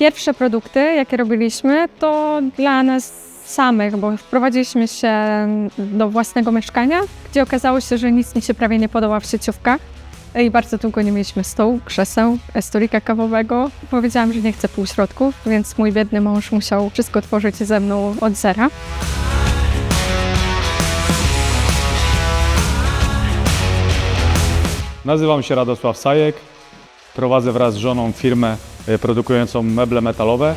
Pierwsze produkty, jakie robiliśmy, to dla nas samych, bo wprowadziliśmy się do własnego mieszkania, gdzie okazało się, że nic mi się prawie nie podoba w sieciówkach. I bardzo długo nie mieliśmy stołu, krzeseł, stolika kawowego. Powiedziałam, że nie chcę półśrodków, więc mój biedny mąż musiał wszystko tworzyć ze mną od zera. Nazywam się Radosław Sajek. Prowadzę wraz z żoną firmę produkującą meble metalowe.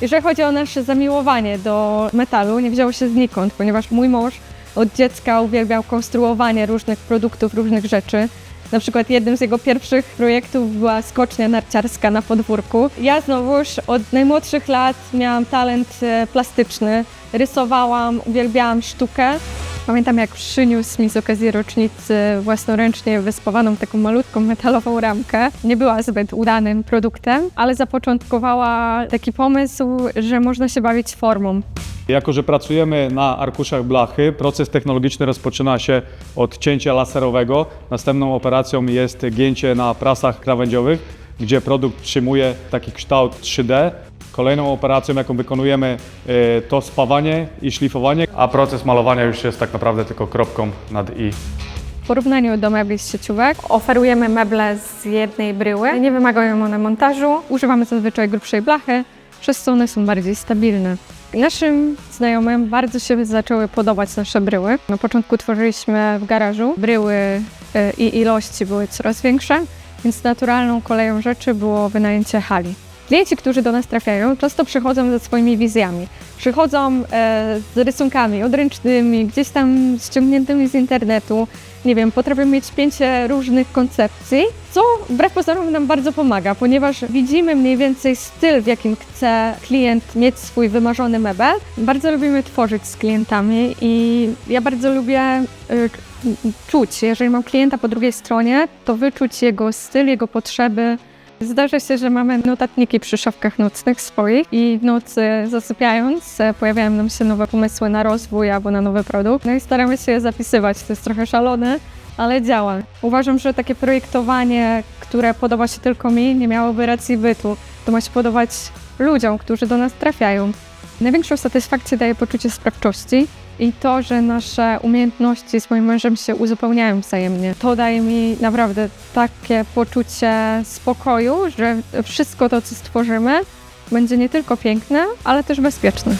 Jeżeli chodzi o nasze zamiłowanie do metalu, nie wzięło się znikąd, ponieważ mój mąż od dziecka uwielbiał konstruowanie różnych produktów, różnych rzeczy. Na przykład jednym z jego pierwszych projektów była skocznia narciarska na podwórku. Ja znowuż od najmłodszych lat miałam talent e, plastyczny. Rysowałam, uwielbiałam sztukę. Pamiętam jak przyniósł mi z okazji rocznicy własnoręcznie wyspawaną taką malutką metalową ramkę. Nie była zbyt udanym produktem, ale zapoczątkowała taki pomysł, że można się bawić formą. Jako, że pracujemy na arkuszach blachy, proces technologiczny rozpoczyna się od cięcia laserowego. Następną operacją jest gięcie na prasach krawędziowych, gdzie produkt przyjmuje taki kształt 3D. Kolejną operacją, jaką wykonujemy, e, to spawanie i szlifowanie, a proces malowania już jest tak naprawdę tylko kropką nad i. W porównaniu do mebli z sieciówek oferujemy meble z jednej bryły. Nie wymagają one montażu. Używamy zazwyczaj grubszej blachy, przez co one są bardziej stabilne. Naszym znajomym bardzo się zaczęły podobać nasze bryły. Na początku tworzyliśmy w garażu. Bryły y, i ilości były coraz większe, więc naturalną koleją rzeczy było wynajęcie hali. Klienci, którzy do nas trafiają, często przychodzą ze swoimi wizjami. Przychodzą e, z rysunkami odręcznymi, gdzieś tam ściągniętymi z internetu. Nie wiem, potrafią mieć pięcie różnych koncepcji, co wbrew pozorom nam bardzo pomaga, ponieważ widzimy mniej więcej styl, w jakim chce klient mieć swój wymarzony mebel. Bardzo lubimy tworzyć z klientami i ja bardzo lubię y, czuć, jeżeli mam klienta po drugiej stronie, to wyczuć jego styl, jego potrzeby. Zdarza się, że mamy notatniki przy szafkach nocnych swoich i w nocy zasypiając e, pojawiają nam się nowe pomysły na rozwój albo na nowy produkt. No i staramy się je zapisywać. To jest trochę szalone, ale działa. Uważam, że takie projektowanie, które podoba się tylko mi, nie miałoby racji bytu. To ma się podobać ludziom, którzy do nas trafiają. Największą satysfakcję daje poczucie sprawczości i to, że nasze umiejętności z moim mężem się uzupełniają wzajemnie. To daje mi naprawdę takie poczucie spokoju, że wszystko to, co stworzymy, będzie nie tylko piękne, ale też bezpieczne.